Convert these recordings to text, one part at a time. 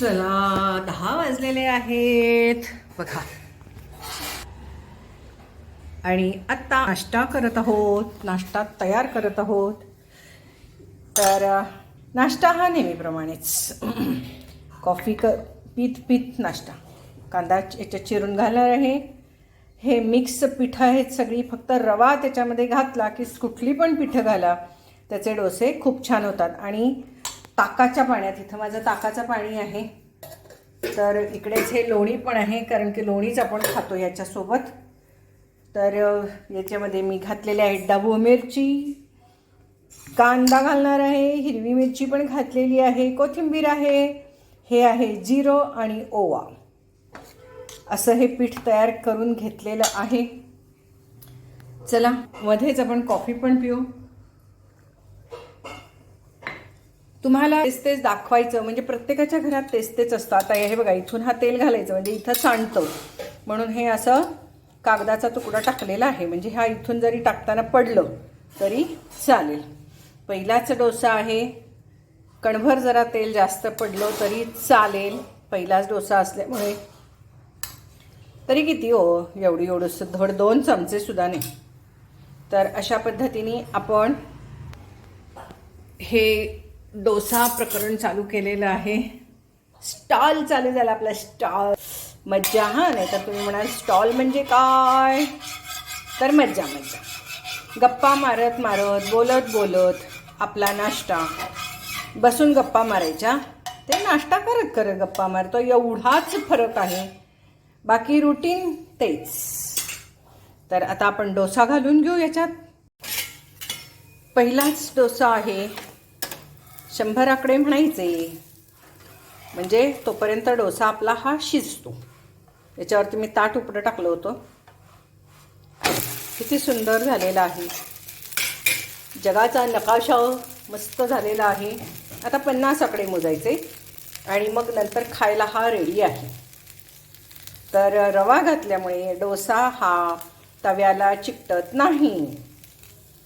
चला दहा वाजलेले आहेत. बघा. आणि आत्ता नाश्ता करत आहोत नाश्ता तयार करत आहोत. तर नाश्ता हा नेहमीप्रमाणेच. कॉफी क पीत पीत नाश्ता. कांदा याच्यात चिरून घालणार आहे. हे मिक्स पिठं आहेत सगळी फक्त रवा त्याच्यामध्ये घातला की कुठली पण पिठं घाला त्याचे डोसे खूप छान होतात. आणि ताकाच्या पाण्यात इथं माझं ताकाचं पाणी आहे. तर इकडेच हे लोणी पण आहे कारण की लोणीच आपण खातो याच्यासोबत. तर याच्यामध्ये मी घातलेले आहेत डाबू मिरची कांदा घालणार आहे हिरवी मिरची पण घातलेली आहे कोथिंबीर आहे हे आहे जिरो आणि ओवा. असं हे पीठ तयार करून घेतलेलं आहे. चला मध्येच आपण कॉफी पण पिऊ. तुम्हाला तेच तेच दाखवायचं. म्हणजे प्रत्येकाच्या घरात तेच तेच असतं. आता हे बघा इथून हा तेल घालायचं म्हणजे इथं सांडतं. म्हणून हे असं कागदाचा तुकडा टाकलेला आहे. म्हणजे हा इथून जरी टाकताना पडलं तरी चालेल. पहिलाच डोसा आहे. कणभर जरा तेल जास्त पडलं तरी चालेल. पहिलाच डोसा असल्यामुळे. तरी किती हो? एवढी एवढंसं धड दोन चमचे सुद्धा नाही. तर अशा पद्धतीने आपण हे डोसा प्रकरण चालू केलेलं आहे. स्टॉल चालू झाला आपला स्टॉल. मज्जा हा? नाही तर तुम्ही म्हणाल स्टॉल म्हणजे काय? तर मज्जा मज्जा. गप्पा मारत मारत बोलत बोलत आपला नाश्ता. बसून गप्पा मारायच्या. ते नाश्ता करत करत गप्पा मारतो. एवढाच फरक आहे. बाकी रुटीन तेच. तर आता आपण डोसा घालून घेऊ याच्यात. पहिलाच डोसा आहे. शंभर आकडे म्हणायचे. म्हणजे तोपर्यंत डोसा आपला हा शिजतो. याच्यावरती मी ताट उपडं टाकलं होतं. किती सुंदर झालेला आहे. जगाचा नकाशा मस्त झालेला आहे. आता पन्नास आकडे मोजायचे. आणि मग नंतर खायला हा रेडी आहे. तर रवा घातल्यामुळे डोसा हा तव्याला चिकटत नाही.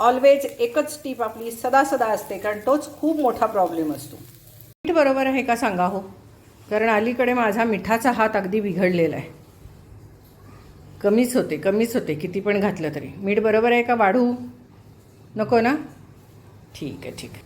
ऑलवेज एकच टीप आपली सदा सदा असते कारण तोच खूप मोठा प्रॉब्लेम असतो. मीठ बरोबर आहे का सांगा हो? कारण अलीकडे माझा मिठाचा हात अगदी बिघडलेला आहे. कमीच होते कमीच होते किती पण घातलं तरी. मीठ बरोबर आहे का वाढू? नको ना? ठीक आहे ठीक आहे.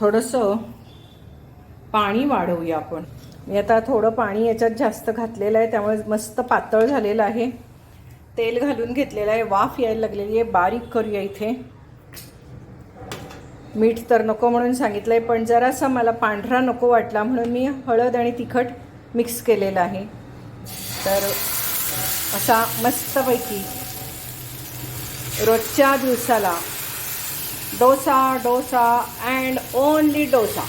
थोडंसं पाणी वाढवूया आपण. मी आता थोडं पाणी याच्यात जास्त घातलेलं आहे त्यामुळे मस्त पातळ झालेलं आहे. तेल घालून घेतलेलं आहे वाफ यायला लागलेली आहे बारीक करूया इथे. मीठ तर नको म्हणून सांगितलं आहे पण जरासा मला पांढरा नको वाटला म्हणून मी हळद आणि तिखट मिक्स केलेलं आहे. तर असा मस्तपैकी रोजच्या दिवसाला डोसा डोसा अँड ओनली डोसा.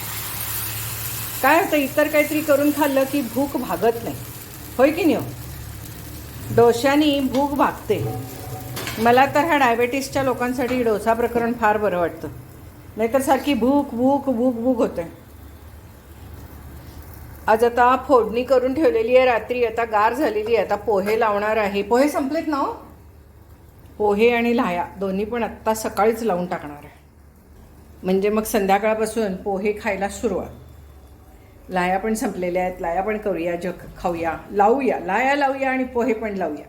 काय होतं इतर काहीतरी करून खाल्लं की भूक भागत नाही. होय की नाही हो? डोशानी भूक भागते. मला तर ह्या डायबेटीसच्या लोकांसाठी डोसा प्रकरण फार बरं वाटतं. नाहीतर सारखी भूक भूक भूक भूक होते. आज आता फोडणी करून ठेवलेली आहे रात्री आता गार झालेली आहे आता पोहे लावणार आहे. पोहे संपलेत ना हो? पोहे आणि लाया दोन्ही पण आत्ता सकाळीच लावून टाकणार आहे. म्हणजे मग संध्याकाळपासून पोहे खायला सुरुवात. लाया पण संपलेल्या आहेत लाया पण करूया जग खाऊया. लावूया लाया लावूया आणि पोहे पण लावूया.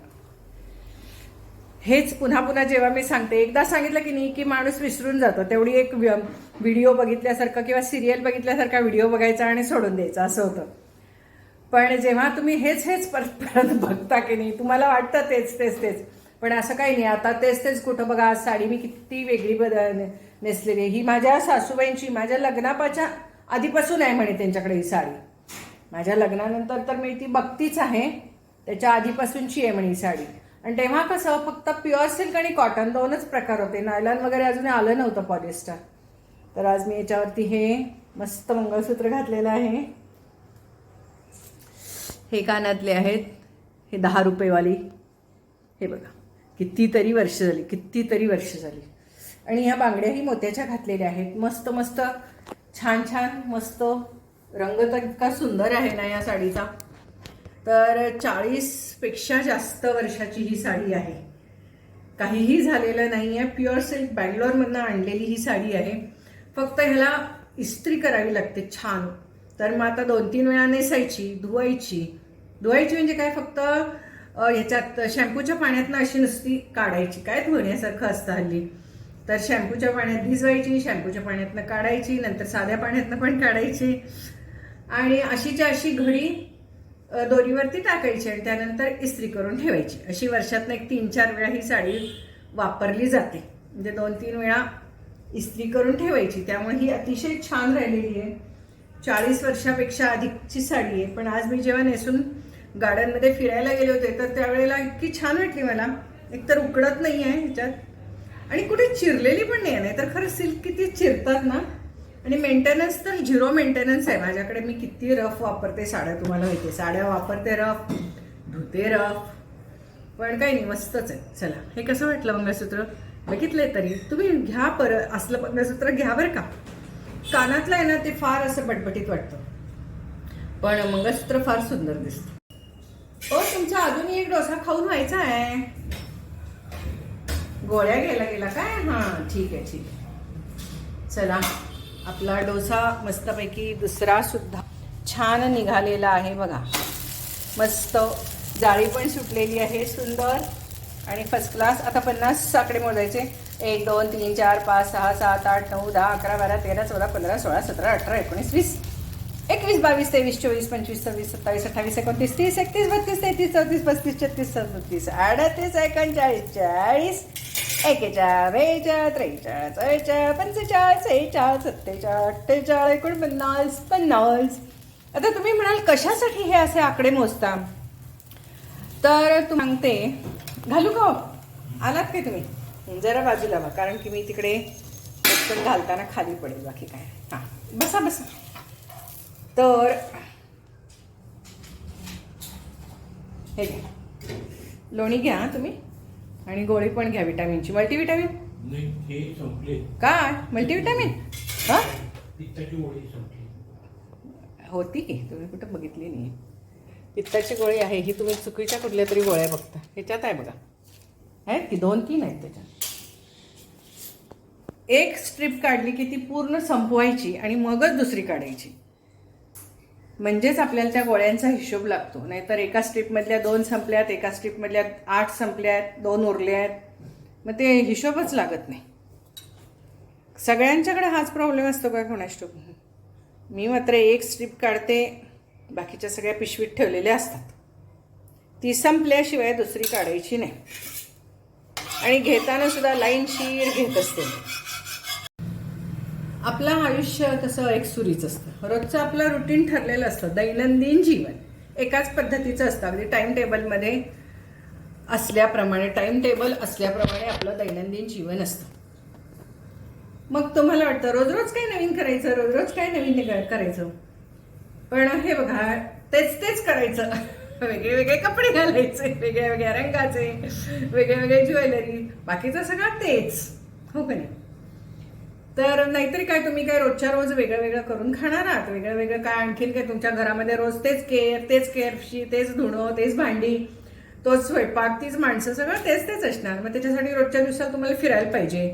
हेच पुन्हा पुन्हा जेव्हा मी सांगते एकदा सांगितलं की नाही की माणूस विसरून जातो. तेवढी एक व्हिडिओ बघितल्यासारखा किंवा सिरियल बघितल्यासारखा व्हिडिओ बघायचा आणि सोडून द्यायचा असं होतं. पण जेव्हा तुम्ही हेच हेच परत परत बघता की नाही तुम्हाला वाटतं तेच तेच तेच. पण असं काही नाही आता तेच तेच कुठं बघा साडी मी किती वेगळी बद नेसलेली ही माझ्या सासूबाईंची माझ्या लग्नापाच्या आधीपासून आहे म्हणे त्यांच्याकडे ही साडी. माझ्या लग्नानंतर तर मी ती बघतीच आहे. त्याच्या आधीपासूनची आहे म्हणे ही साडी. आणि तेव्हा कसं फक्त प्युअर सिल्क आणि कॉटन दोनच प्रकार होते. नायलॉन वगैरे अजून आलं नव्हतं पॉलिस्टर तर आज मी याच्यावरती हे मस्त मंगळसूत्र घातलेलं आहे. हे कानातले आहेत. हे दहा रुपयेवाली. हे बघा. कितीतरी वर्ष झाली कितीतरी वर्ष झाली. आणि ह्या बांगड्याही मोत्याच्या घातलेल्या आहेत. मस्त मस्त छान छान मस्त. रंग तर इतका सुंदर आहे ना या साडीचा. तर चाळीसपेक्षा जास्त वर्षाची ही साडी आहे. काहीही झालेलं नाही आहे प्युअर सिल्क बँगलोरमधनं आणलेली ही साडी आहे. फक्त ह्याला इस्त्री करावी लागते छान. तर मग आता दोन तीन वेळा नेसायची धुवायची. धुवायची म्हणजे काय? फक्त ह्याच्यात शॅम्पूच्या पाण्यातनं अशी नुसती काढायची. काय धुण्यासारखं असतं हल्ली. तर शॅम्पूच्या पाण्यात भिजवायची शॅम्पूच्या पाण्यातनं काढायची नंतर साध्या पाण्यातनं पण काढायची. आणि अशीच्या अशी घडी दोरीवरती टाकायची आणि त्यानंतर इस्त्री करून ठेवायची. अशी वर्षातनं एक तीन चार वेळा ही साडी वापरली जाते. म्हणजे दोन तीन वेळा इस्त्री करून ठेवायची. त्यामुळे ही अतिशय छान राहिलेली आहे. चाळीस वर्षापेक्षा अधिकची साडी आहे. पण आज मी जेव्हा नेसून गार्डनमध्ये फिरायला गेले होते तर त्यावेळेला इतकी छान वाटली मला. एकतर उकडत नाही आहे ह्याच्यात आणि कुठे चिरलेली पण नाही आहे. तर खरं सिल्क किती चिरतात ना? आणि मेंटेनन्स तर झिरो मेंटेनन्स आहे. माझ्याकडे मी किती रफ वापरते साड्या तुम्हाला माहिती आहे. साड्या वापरते रफ धुते रफ पण काही नाही मस्तच आहे. चला हे कसं वाटलं मंगळसूत्र? बघितलंय तरी. तुम्ही घ्या परत असलं मंगळसूत्र घ्या बरं का. कानातलं आहे ना ते फार असं बटबटीत वाटतं. पण मंगळसूत्र फार सुंदर दिसतं. हो तुमचा अजूनही एक डोसा खाऊन व्हायचा आहे. गोळ्या घ्यायला गेला काय? हां ठीक आहे ठीक आहे. चला आपला डोसा मस्तपैकी दुसरा सुद्धा छान निघालेला आहे बघा. मस्त जाळी पण सुटलेली आहे सुंदर. आणि फर्स्ट क्लास आता पन्नास आकडे मोजायचे. एक दोन तीन चार पाच सहा सात आठ नऊ दहा अकरा बारा तेरा चौदा पंधरा सोळा सतरा अठरा एकोणीस वीस एकवीस बावीस तेवीस चोवीस पंचवीस सव्वीस सत्तावीस अठ्ठावीस एकोणतीस तीस एकतीस बत्तीस तेहतीस चौतीस पस्तीस छत्तीस सदतीस अडतीस एकोणचाळीस चाळीस एकेचाळ बेचाळ त्रेचाळ चौचाळ पंचेचाळ सेहेचाळ सत्तेचाळ अठ्ठेचाळ एकोणपन्नास पन्नास. आता तुम्ही म्हणाल कशासाठी हे असे आकडे मोजता? तर तू सांगते. घालू का हो? आलात काय तुम्ही? जरा बाजूला बा कारण की मी तिकडे पटकन घालताना खाली पडेल बाकी काय हां बसा बसा. तर हे घ्या. लोणी घ्या तुम्ही. आणि गोळी पण घ्या विटॅमिनची. मल्टीविटॅमिन काय? मल्टीविटॅमिन हां? होती की? तुम्ही कुठं बघितली नाही पित्ताची गोळी आहे ही तुम्ही चुकीच्या कुठल्या तरी गोळ्या बघता. ह्याच्यात आहे बघा. आहेत की? दोन तीन आहेत त्याच्यात. एक स्ट्रीप काढली की ती पूर्ण संपवायची आणि मगच दुसरी काढायची. म्हणजेच आपल्याला त्या गोळ्यांचा हिशोब लागतो. नाहीतर एका स्ट्रीपमधल्या दोन संपल्यात एका स्ट्रीपमधल्या आठ संपल्यात दोन उरल्या आहेत मग ते हिशोबच लागत नाही. सगळ्यांच्याकडे हाच प्रॉब्लेम असतो का कोणास मी मात्र एक स्ट्रीप काढते बाकीच्या सगळ्या पिशवीत ठेवलेल्या असतात. ती संपल्याशिवाय दुसरी काढायची नाही. आणि घेताना सुद्धा लाईनशीर घेत असते आपलं आयुष्य तसं एक सुरीच असतं. रोजचं आपलं रुटीन ठरलेलं असतं. दैनंदिन जीवन. एकाच पद्धतीचं असतं. अगदी टाइम टेबलमध्ये असल्याप्रमाणे टाइम टेबल असल्याप्रमाणे आपलं दैनंदिन जीवन असतं. मग तुम्हाला वाटतं रोज रोज काय नवीन करायचं? रोज रोज काय नवीन निघा- करायचं? पण हे बघा तेच तेच करायचं. वेगळे वेगळे कपडे घालायचे वेगळ्या वेगळ्या रंगाचे वेगळे वेगळे ज्वेलरी. बाकीचं सगळं तेच. हो का नाही? तर नाहीतरी काय तुम्ही काय रोजच्या रोज वेगळं वेगळं करून खाणार आहात? वेगळं वेगळं काय आणखीन काय तुमच्या घरामध्ये रोज तेच केअर तेच केअरशी तेच धुणं तेच भांडी तोच स्वयंपाक तीच माणसं सगळं तेच तेच असणार. मग त्याच्यासाठी रोजच्या दिवसात तुम्हाला फिरायला पाहिजे.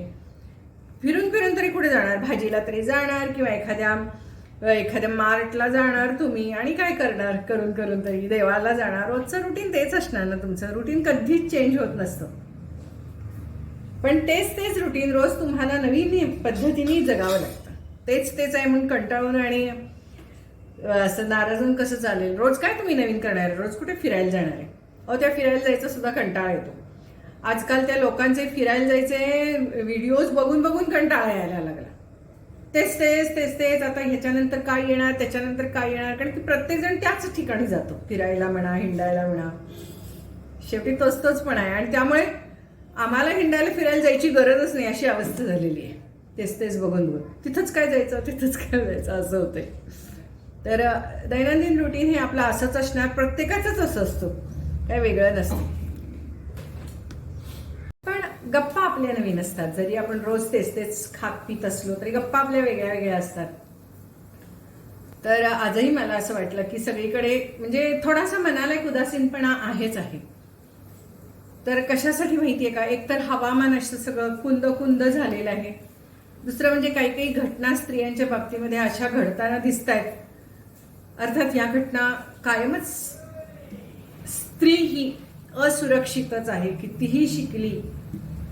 फिरून फिरून तरी कुठे जाणार? भाजीला तरी जाणार किंवा एखाद्या एखाद्या मार्टला जाणार तुम्ही आणि काय करणार? करून करून तरी देवाला जाणार. रोजचं रुटीन तेच असणार ना तुमचं. रुटीन कधीच चेंज होत नसतं. पण तेच तेच रुटीन रोज तुम्हाला नवीन पद्धतीने जगावं लागतं. तेच तेच आहे म्हणून कंटाळून आणि असं नाराज कसं चालेल? रोज काय तुम्ही नवीन करणार आहे? रोज कुठे फिरायला जाणार आहे? अहो त्या फिरायला जायचा सुद्धा कंटाळा येतो. आजकाल त्या लोकांचे फिरायला जायचे व्हिडिओज बघून बघून कंटाळा यायला लागला. तेच तेच तेच तेच आता ह्याच्यानंतर काय येणार? त्याच्यानंतर काय येणार? कारण की प्रत्येकजण त्याच ठिकाणी जातो. फिरायला म्हणा हिंडायला म्हणा. शेवटी तोच तोच पण आहे. आणि त्यामुळे आम्हाला हिंडायला फिरायला जायची गरजच नाही अशी अवस्था झालेली आहे. तेच तेच बघून बघून. तिथंच काय जायचं तिथंच काय जायचं असं होतंय. तर दैनंदिन रुटीन हे आपलं असंच असणार प्रत्येकाचंच असं असतो. काय वेगळं नसतं. पण गप्पा आपल्या नवीन असतात. जरी आपण रोज तेच तेच खात पित असलो तरी गप्पा आपल्या वेगळ्या वेगळ्या असतात. तर आजही मला असं वाटलं की सगळीकडे म्हणजे थोडासा मनाला एक उदासीनपणा आहेच आहे. तर कशासाठी माहिती आहे का? एकतर हवामान असं सगळं कुंद कुंद झालेलं आहे. दुसरं म्हणजे काही काही घटना स्त्रियांच्या बाबतीमध्ये अशा घडताना दिसत आहेत अर्थात या घटना कायमच स्त्री ही असुरक्षितच आहे. कितीही शिकली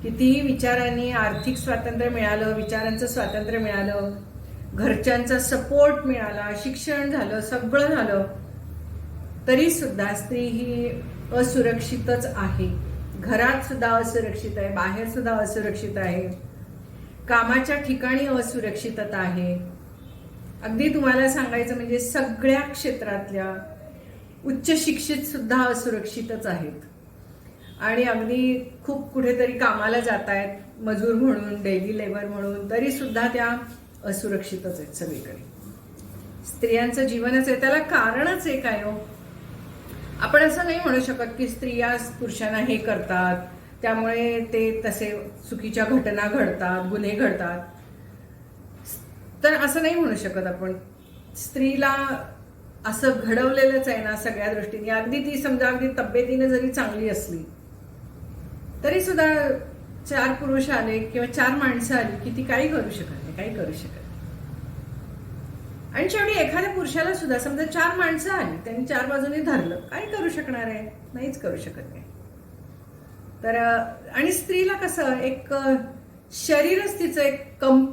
कितीही विचारांनी आर्थिक स्वातंत्र्य मिळालं विचारांचं स्वातंत्र्य मिळालं घरच्यांचा सपोर्ट मिळाला शिक्षण झालं सगळं झालं तरी सुद्धा स्त्री ही असुरक्षितच आहे. घरात सुद्धा असुरक्षित आहे बाहेर सुद्धा असुरक्षित आहे कामाच्या ठिकाणी असुरक्षितता आहे. अगदी तुम्हाला सांगायचं म्हणजे सगळ्या क्षेत्रातल्या उच्च शिक्षित सुद्धा असुरक्षितच आहेत. आणि अगदी खूप कुठेतरी कामाला जात आहेत मजूर म्हणून डेली लेबर म्हणून तरी सुद्धा त्या असुरक्षितच आहेत सगळीकडे. स्त्रियांचं जीवनच आहे त्याला कारणच एक आहे हो. आपण असं नाही म्हणू शकत की स्त्रिया पुरुषांना हे करतात त्यामुळे ते तसे चुकीच्या घटना घडतात गुन्हे घडतात. तर असं नाही म्हणू शकत आपण. स्त्रीला असं घडवलेलंच आहे ना सगळ्या दृष्टीने. अगदी ती समजा अगदी तब्येतीने जरी चांगली असली तरी सुद्धा चार पुरुष आले किंवा चार माणसं आली की ती काही करू शकत नाही काही करू शकत नाही. आणि शेवटी एखाद्या पुरुषाला सुद्धा समजा चार माणसं आली त्यांनी चार बाजूने धरलं काय करू शकणार आहे? नाहीच करू शकत नाही तर आणि स्त्रीला कसं एक शरीरच तिचं एक कम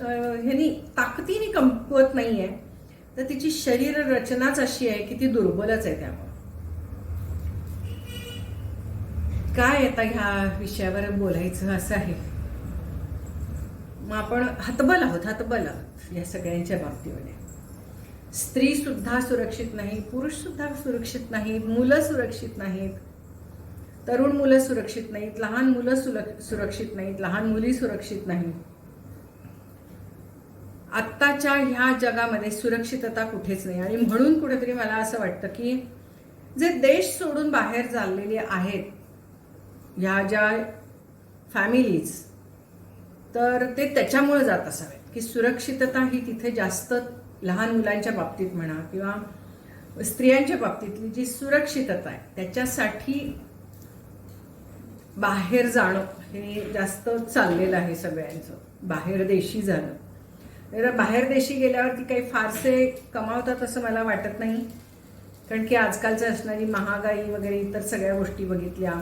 ह्यानी ताकदीने कमकुवत आहे तर तिची शरीर रचनाच अशी आहे की ती दुर्बलच आहे त्यामुळे. काय आता ह्या विषयावर बोलायचं असं आहे? मग आपण हतबल आहोत हतबल आहोत या सगळ्यांच्या बाबतीमध्ये. स्त्री सुद्धा सुरक्षित नाही पुरुष सुद्धा सुरक्षित नाहीत मुलं सुरक्षित नाहीत. तरुण मुलं सुरक्षित नाहीत लहान मुलं सुरक्षित नाहीत लहान मुली सुरक्षित नाही. आत्ताच्या ह्या जगामध्ये सुरक्षितता कुठेच नाही. आणि म्हणून कुठेतरी मला असं वाटतं की जे देश सोडून बाहेर चाललेले आहेत ह्या ज्या फॅमिलीज तर ते त्याच्यामुळे जात असावेत की सुरक्षितता ही तिथे जास्त लहान मुलांच्या बाबतीत म्हणा किंवा स्त्रियांच्या बाबतीतली जी सुरक्षितता आहे त्याच्यासाठी बाहेर जाणं हे जास्त चाललेलं आहे सगळ्यांचं. बाहेर देशी झालं तर बाहेर देशी गेल्यावरती काही फारसे कमावतात असं मला वाटत नाही. कारण की आजकालची असणारी महागाई वगैरे इतर सगळ्या गोष्टी बघितल्या.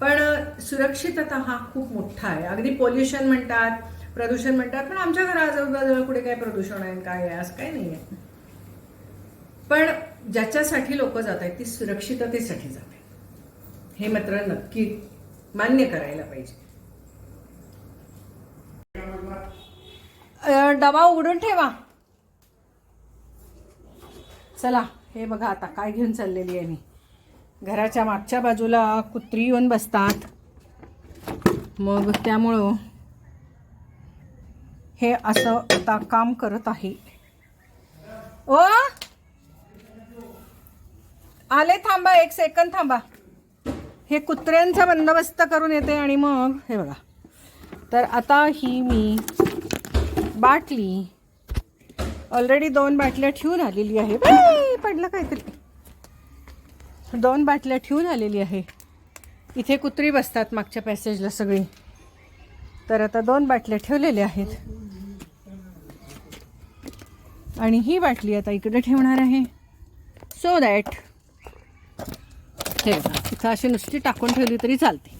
पण सुरक्षितता हा खूप मोठा आहे. अगदी पोल्युशन म्हणतात प्रदूषण म्हणतात पण आमच्या घराजवळ कुठे काय प्रदूषण आहे काय आहे असं काही नाही आहे पण ज्याच्यासाठी लोक जात आहेत ती सुरक्षिततेसाठी जात आहेत. हे मात्र नक्की मान्य करायला पाहिजे. डबा उघडून ठेवा. चला हे बघा आता काय घेऊन चाललेली आहे मी. घराच्या मागच्या बाजूला कुत्री येऊन बसतात. मग त्यामुळं हे असं आता काम करत आहे. ओ! आले थांबा एक सेकंद थांबा. हे कुत्र्यांचा बंदोबस्त करून येते आणि मग हे बघा. तर आता ही मी बाटली ऑलरेडी दोन बाटल्या ठेवून आलेली आहे. पडलं काहीतरी दोन बाटल्या ठेवून आलेली आहे. इथे कुत्री बसतात मागच्या पॅसेजला सगळी. तर आता दोन बाटल्या ठेवलेल्या आहेत. आणि ही बाटली आता इकडे ठेवणार आहे. सो दॅट हे इथं अशी नुसती टाकून ठेवली तरी चालते.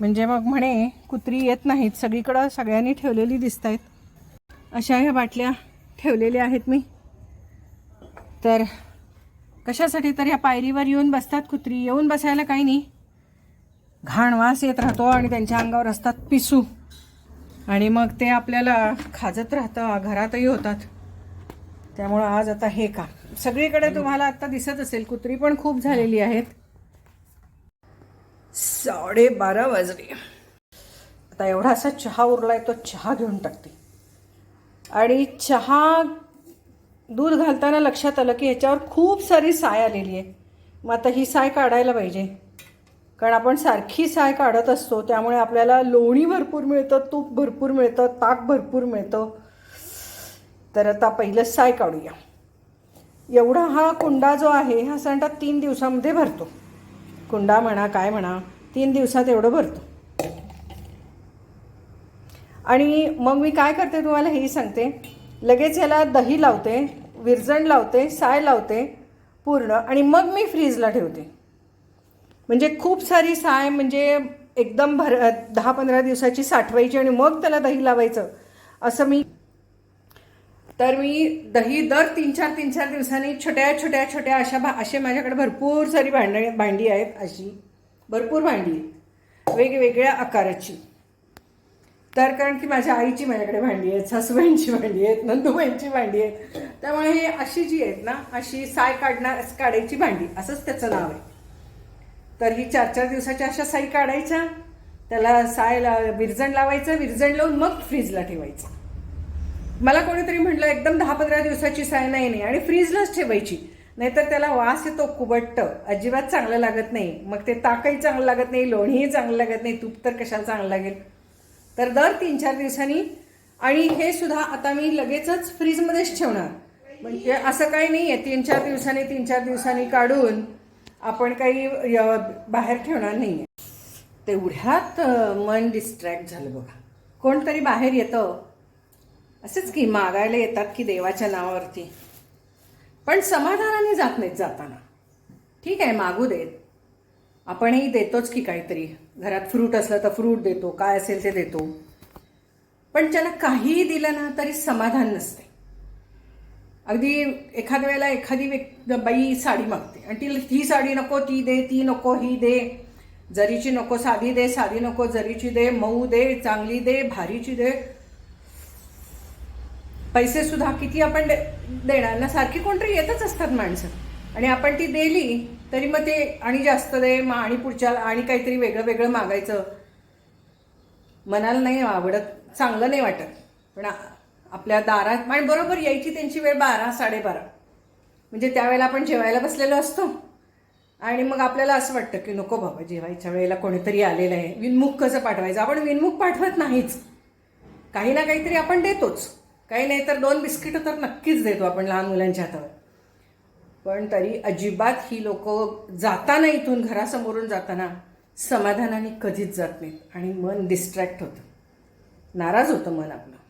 म्हणजे मग म्हणे कुत्री येत नाहीत सगळीकडं सगळ्यांनी ठेवलेली दिसत आहेत अशा ह्या बाटल्या ठेवलेल्या आहेत मी. तर कशासाठी तर ह्या पायरीवर येऊन बसतात कुत्री येऊन बसायला काही नाही. घाण वास येत राहतो आणि त्यांच्या अंगावर असतात पिसू. आणि मग ते आपल्याला खाजत राहतं घरातही होतात. त्यामुळं आज आता हे का सगळीकडे तुम्हाला आता दिसत असेल कुत्री पण खूप झालेली आहेत. साडेबारा वाजले. आता एवढा असा चहा उरलाय तो चहा घेऊन टाकते. आणि चहा दूध घालताना लक्षात आलं की ह्याच्यावर खूप सारी साय आलेली आहे. मग आता ही साय काढायला पाहिजे. कारण आपण सारखी साय काढत असतो त्यामुळे आपल्याला लोणी भरपूर मिळतं तूप भरपूर मिळतं ताक भरपूर मिळतं. तर आता पहिलं साय काढूया. एवढा हा कुंडा जो आहे हा सांगतात तीन दिवसामध्ये भरतो. कुंडा म्हणा काय म्हणा तीन दिवसात एवढं भरतो. आणि मग मी काय करते तुम्हाला हेही सांगते. लगेच याला दही लावते विरजण लावते साय लावते पूर्ण आणि मग मी फ्रीजला ठेवते. म्हणजे खूप सारी साय म्हणजे एकदम भर दहा पंधरा दिवसाची साठवायची आणि मग त्याला दही लावायचं. असं मी तर मी दही दर तीन चार तीन चार दिवसांनी छोट्या छोट्या छोट्या अशा भा असे माझ्याकडे भरपूर सारी भांड भांडी आहेत अशी. भरपूर भांडी आहेत. वेगवेगळ्या आकाराची. तर कारण की माझ्या आईची माझ्याकडे भांडी आहेत सासूबाईंची भांडी आहेत नंदूबाईंची भांडी आहेत. त्यामुळे हे अशी जी आहेत ना अशी साय काढणार काढायची भांडी असंच त्याचं नाव आहे. तर ही चार चार दिवसाच्या अशा साई काढायच्या त्याला साय ला विरजण लावायचं विरजण लावून मग फ्रीजला ठेवायचं. मला कोणीतरी म्हटलं एकदम दहा पंधरा दिवसाची साय नाही नाही. आणि फ्रीजलाच ठेवायची. नाहीतर त्याला वास येतो कुबट्ट. अजिबात चांगलं लागत नाही. मग ते ताकही चांगलं लागत नाही लोणीही चांगलं लागत नाही. तूप तर कशाला चांगलं लागेल? तर दर तीन चार दिवसांनी आणि हे सुद्धा आता मी लगेचच फ्रीजमध्येच ठेवणार. म्हणजे असं काही नाही आहे तीन चार दिवसांनी तीन चार दिवसांनी काढून आपण काही बाहेर ठेवणार नाही आहे तेवढ्यात मन डिस्ट्रॅक्ट झालं बघा. कोणतरी बाहेर येतं हो. असेच की मागायला येतात की देवाच्या नावावरती. पण समाधानाने जात नाहीत जाताना. ठीक आहे मागू देत. आपणही देतोच की काहीतरी. घरात फ्रूट असलं तर फ्रूट देतो काय असेल ते देतो. पण ज्याला काहीही दिलं ना तरी समाधान नसते. अगदी एखाद्या वेळेला एखादी व्यक्ती बाई साडी मागते. आणि ती ही साडी नको ती दे ती नको ही दे. जरीची नको साधी दे साधी नको जरीची दे मऊ दे चांगली दे भारीची दे. पैसे सुद्धा किती आपण दे देणार ना? सारखी कोणतरी येतच असतात माणसं. आणि आपण ती दिली तरी मग ते आणि जास्त दे मग आणि पुढच्या आणि काहीतरी वेगळं वेगळं मागायचं. मनाला नाही आवडत चांगलं नाही वाटत. पण आपल्या दारात आणि बरोबर यायची त्यांची वेळ बारा साडेबारा. म्हणजे त्यावेळेला आपण जेवायला बसलेलो असतो. आणि मग आपल्याला असं वाटतं की नको बाबा जेवायच्या वेळेला कोणीतरी आलेलं आहे. विनमुख कसं पाठवायचं? आपण विनमुख पाठवत नाहीच. काही ना काहीतरी आपण देतोच. काही नाही तर दोन बिस्किटं तर नक्कीच देतो आपण लहान मुलांच्या हातावर. पण तरी अजिबात ही लोक जाताना इथून घरासमोरून जाताना समाधानाने कधीच जात नाहीत. आणि मन डिस्ट्रॅक्ट होतं. नाराज होतं मन आपलं.